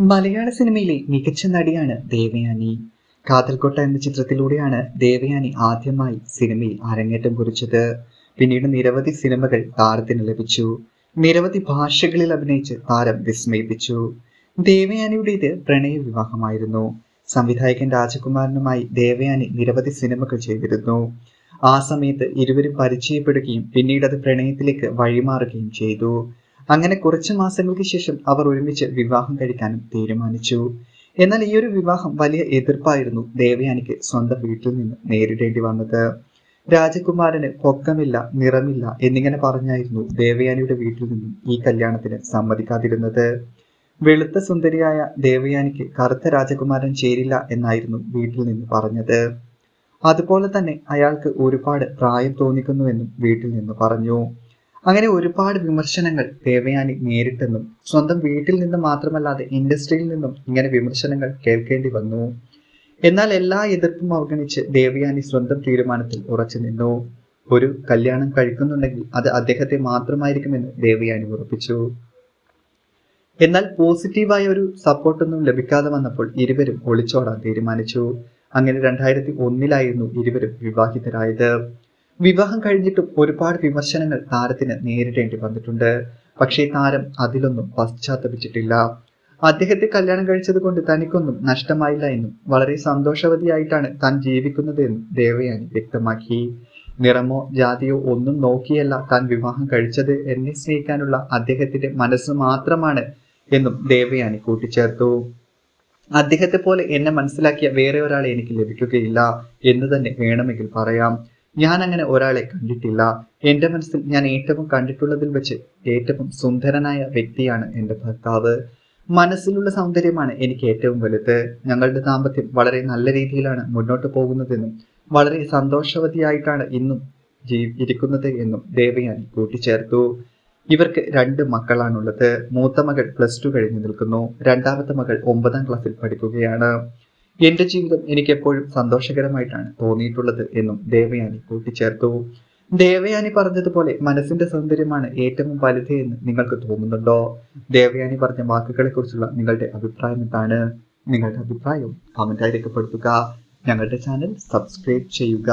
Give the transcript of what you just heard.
മലയാള സിനിമയിലെ മികച്ച നടിയാണ് ദേവയാനി. കാതൽക്കൊട്ട എന്ന ചിത്രത്തിലൂടെയാണ് ദേവയാനി ആദ്യമായി സിനിമയിൽ അരങ്ങേറ്റം കുറിച്ചത്. പിന്നീട് നിരവധി സിനിമകൾ താരത്തിന് ലഭിച്ചു. നിരവധി ഭാഷകളിൽ അഭിനയിച്ച് താരം വിസ്മയിപ്പിച്ചു. ദേവയാനിയുടേത് പ്രണയ വിവാഹമായിരുന്നു. സംവിധായകൻ രാജകുമാരനുമായി ദേവയാനി നിരവധി സിനിമകൾ ചെയ്തിരുന്നു. ആ സമയത്ത് ഇരുവരും പരിചയപ്പെടുകയും പിന്നീട് അത് പ്രണയത്തിലേക്ക് വഴിമാറുകയും ചെയ്തു. അങ്ങനെ കുറച്ച് മാസങ്ങൾക്ക് ശേഷം അവർ ഒരുമിച്ച് വിവാഹം കഴിക്കാനും തീരുമാനിച്ചു. എന്നാൽ ഈ ഒരു വിവാഹം വലിയ എതിർപ്പായിരുന്നു ദേവയാനിക്ക് സ്വന്തം വീട്ടിൽ നിന്ന് നേരിടേണ്ടി വന്നത്. രാജകുമാരന് പൊക്കമില്ല നിറമില്ല എന്നിങ്ങനെ പറഞ്ഞായിരുന്നു ദേവയാനിയുടെ വീട്ടിൽ നിന്നും ഈ കല്യാണത്തിന് സമ്മതിക്കാതിരുന്നത്. വെളുത്ത സുന്ദരിയായ ദേവയാനിക്ക് കറുത്ത രാജകുമാരൻ ചേരില്ല എന്നായിരുന്നു വീട്ടിൽ നിന്ന് പറഞ്ഞത്. അതുപോലെ തന്നെ അയാൾക്ക് ഒരുപാട് പ്രായം തോന്നിക്കുന്നുവെന്നും വീട്ടിൽ നിന്ന് പറഞ്ഞു. അങ്ങനെ ഒരുപാട് വിമർശനങ്ങൾ ദേവയാനി നേരിട്ടെന്നും സ്വന്തം വീട്ടിൽ നിന്ന് മാത്രമല്ലാതെ ഇൻഡസ്ട്രിയിൽ നിന്നും ഇങ്ങനെ വിമർശനങ്ങൾ കേൾക്കേണ്ടി വന്നു. എന്നാൽ എല്ലാ എതിർപ്പും അവഗണിച്ച് ദേവയാനി സ്വന്തം തീരുമാനത്തിൽ ഉറച്ചു നിന്നു. ഒരു കല്യാണം കഴിക്കുന്നുണ്ടെങ്കിൽ അത് അദ്ദേഹത്തെ മാത്രമായിരിക്കുമെന്ന് ദേവയാനി ഉറപ്പിച്ചു. എന്നാൽ പോസിറ്റീവായ ഒരു സപ്പോർട്ടൊന്നും ലഭിക്കാതെ വന്നപ്പോൾ ഇരുവരും ഒളിച്ചോടാൻ തീരുമാനിച്ചു. അങ്ങനെ രണ്ടായിരത്തി ഒന്നിലായിരുന്നു ഇരുവരും വിവാഹിതരായത്. വിവാഹം കഴിഞ്ഞിട്ടും ഒരുപാട് വിമർശനങ്ങൾ താരത്തിന് നേരിടേണ്ടി വന്നിട്ടുണ്ട്. പക്ഷേ താരം അതിലൊന്നും പശ്ചാത്തപിച്ചിട്ടില്ല. അദ്ദേഹത്തെ കല്യാണം കഴിച്ചത് കൊണ്ട് തനിക്കൊന്നും നഷ്ടമായില്ല എന്നും വളരെ സന്തോഷവതിയായിട്ടാണ് താൻ ജീവിക്കുന്നത് എന്നും ദേവയാനി വ്യക്തമാക്കി. നിറമോ ജാതിയോ ഒന്നും നോക്കിയല്ല താൻ വിവാഹം കഴിച്ചത് എന്നെ സ്നേഹിക്കാനുള്ള അദ്ദേഹത്തിന്റെ മനസ്സ് മാത്രമാണ് എന്നും ദേവയാനി കൂട്ടിച്ചേർത്തു. അദ്ദേഹത്തെ പോലെ എന്നെ മനസ്സിലാക്കിയ വേറെ ഒരാളെ എനിക്ക് ലഭിക്കുകയില്ല എന്ന് തന്നെ വേണമെങ്കിൽ പറയാം. ഞാൻ അങ്ങനെ ഒരാളെ കണ്ടിട്ടില്ല. എന്റെ മനസ്സിൽ ഞാൻ ഏറ്റവും കണ്ടിട്ടുള്ളതിൽ വെച്ച് ഏറ്റവും സുന്ദരനായ വ്യക്തിയാണ് എന്റെ ഭർത്താവ്. മനസ്സിലുള്ള സൗന്ദര്യമാണ് എനിക്ക് ഏറ്റവും വലുത്. ഞങ്ങളുടെ ദാമ്പത്യം വളരെ നല്ല രീതിയിലാണ് മുന്നോട്ട് പോകുന്നതെന്നും വളരെ സന്തോഷവതിയായിട്ടാണ് ഇന്നും ജീ ഇരിക്കുന്നത് എന്നും ദേവയാനി കൂട്ടിച്ചേർത്തു. ഇവർക്ക് രണ്ട് മക്കളാണുള്ളത്. മൂത്ത മകൾ പ്ലസ് ടു കഴിഞ്ഞു നിൽക്കുന്നു. രണ്ടാമത്തെ മകൾ ഒമ്പതാം ക്ലാസ്സിൽ പഠിക്കുകയാണ്. എന്റെ ജീവിതം എനിക്ക് എപ്പോഴും സന്തോഷകരമായിട്ടാണ് തോന്നിയിട്ടുള്ളത് എന്നും ദേവയാനി കൂട്ടിച്ചേർത്തു. ദേവയാനി പറഞ്ഞതുപോലെ മനസ്സിന്റെ സൗന്ദര്യമാണ് ഏറ്റവും വലുത് എന്ന് നിങ്ങൾക്ക് തോന്നുന്നുണ്ടോ? ദേവയാനി പറഞ്ഞ വാക്കുകളെ കുറിച്ചുള്ള നിങ്ങളുടെ അഭിപ്രായം എന്താണ്? നിങ്ങളുടെ അഭിപ്രായം കമന്റായി രേഖപ്പെടുത്തുക. ഞങ്ങളുടെ ചാനൽ സബ്സ്ക്രൈബ് ചെയ്യുക.